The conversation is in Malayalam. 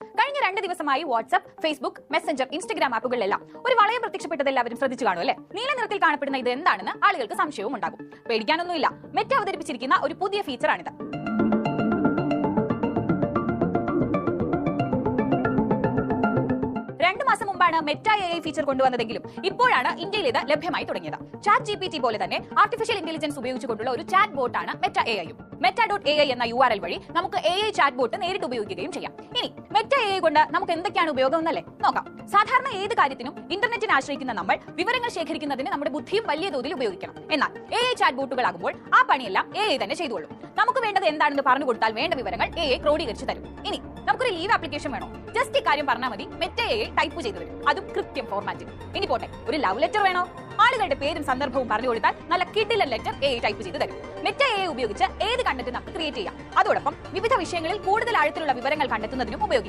കഴിഞ്ഞ രണ്ട് ദിവസമായി വാട്സ്ആപ്പ് ഫേസ്ബുക്ക് മെസ്സഞ്ചർ ഇൻസ്റ്റഗ്രാം ആപ്പുകളിലെല്ലാം ഒരു വളയം പ്രത്യക്ഷപ്പെട്ടത് എല്ലാവരും ശ്രദ്ധിച്ചു കാണും അല്ലേ? നീല നിറത്തിൽ കാണപ്പെടുന്ന ഇത് എന്താണെന്ന് ആളുകൾക്ക് സംശയവും ഉണ്ടാകും. പേടിക്കാനൊന്നുമില്ല. മെറ്റ അവതരിപ്പിച്ചിരിക്കുന്ന ഒരു പുതിയ ഫീച്ചറാണിത്. രണ്ട് മാസം മുമ്പാണ് മെറ്റ എ ഐ ഫീച്ചർ കൊണ്ടുവന്നതെങ്കിലും ഇപ്പോഴാണ് ഇന്ത്യയിൽ ഇത് ലഭ്യമായി തുടങ്ങിയത്. ചാറ്റ് ജി പി ടി പോലെ തന്നെ ആർട്ടിഫിഷ്യൽ ഇന്റലിജൻസ് ഉപയോഗിച്ചുകൊണ്ടുള്ള ഒരു ചാറ്റ് ബോട്ടാണ് Meta A Meta dot A I എന്ന യു ആർ എൽ വഴി നമുക്ക് എ ഐ ചാറ്റ് ബോട്ട് നേരിട്ട് ഉപയോഗിക്കുകയും ചെയ്യാം. ഇനി മെറ്റ എ ഐ കൊണ്ട് നമുക്ക് എന്തൊക്കെയാണ് ഉപയോഗം എന്നല്ലേ നോക്കാം. സാധാരണ ഏത് കാര്യത്തിനും ഇന്റർനെറ്റിനെ ആശ്രയിക്കുന്ന നമ്മൾ വിവരങ്ങൾ ശേഖരിക്കുന്നതിന് നമ്മുടെ ബുദ്ധിയും വലിയ തോതിൽ ഉപയോഗിക്കണം. എന്നാൽ എ ഐ ചാറ്റ് ബോട്ടുകളാകുമ്പോൾ ആ പണിയെല്ലാം എ ഐ തന്നെ ചെയ്തോളും നമുക്ക് വേണ്ടത് എന്താണെന്ന് പറഞ്ഞു കൊടുത്താൽ വേണ്ട വിവരങ്ങൾ എ ഐ ക്രോഡീകരിച്ച് തരും. ഇനി നമുക്കൊരു ലീവ് ആപ്ലിക്കേഷൻ വേണോ? ജസ്റ്റ് ഈ കാര്യം പറഞ്ഞാൽ മതി. മെറ്റ എ ഐ ടൈപ്പ് ചെയ്തു തരും അതും കൃത്യം ഫോർമാറ്റിൽ ഇനി പോട്ടെ ഒരു ലവ് ലെറ്റർ വേണോ? ആളുകളുടെ പേരും സന്ദർഭവും പറഞ്ഞു കൊടുത്താൽ നല്ല കിട്ടില്ല ലെറ്റർ എ ഐ ടൈപ്പ് ചെയ്ത് തരും. മെറ്റ എ ഉപയോഗിച്ച് ഏത് കണ്ടന്റ് നമുക്ക് ക്രിയേറ്റ് ചെയ്യാം. അതോടൊപ്പം വിവിധ വിഷയങ്ങളിൽ കൂടുതൽ ആഴത്തിലുള്ള വിവരങ്ങൾ കണ്ടെത്തുന്നതിനും ഉപയോഗിക്കും.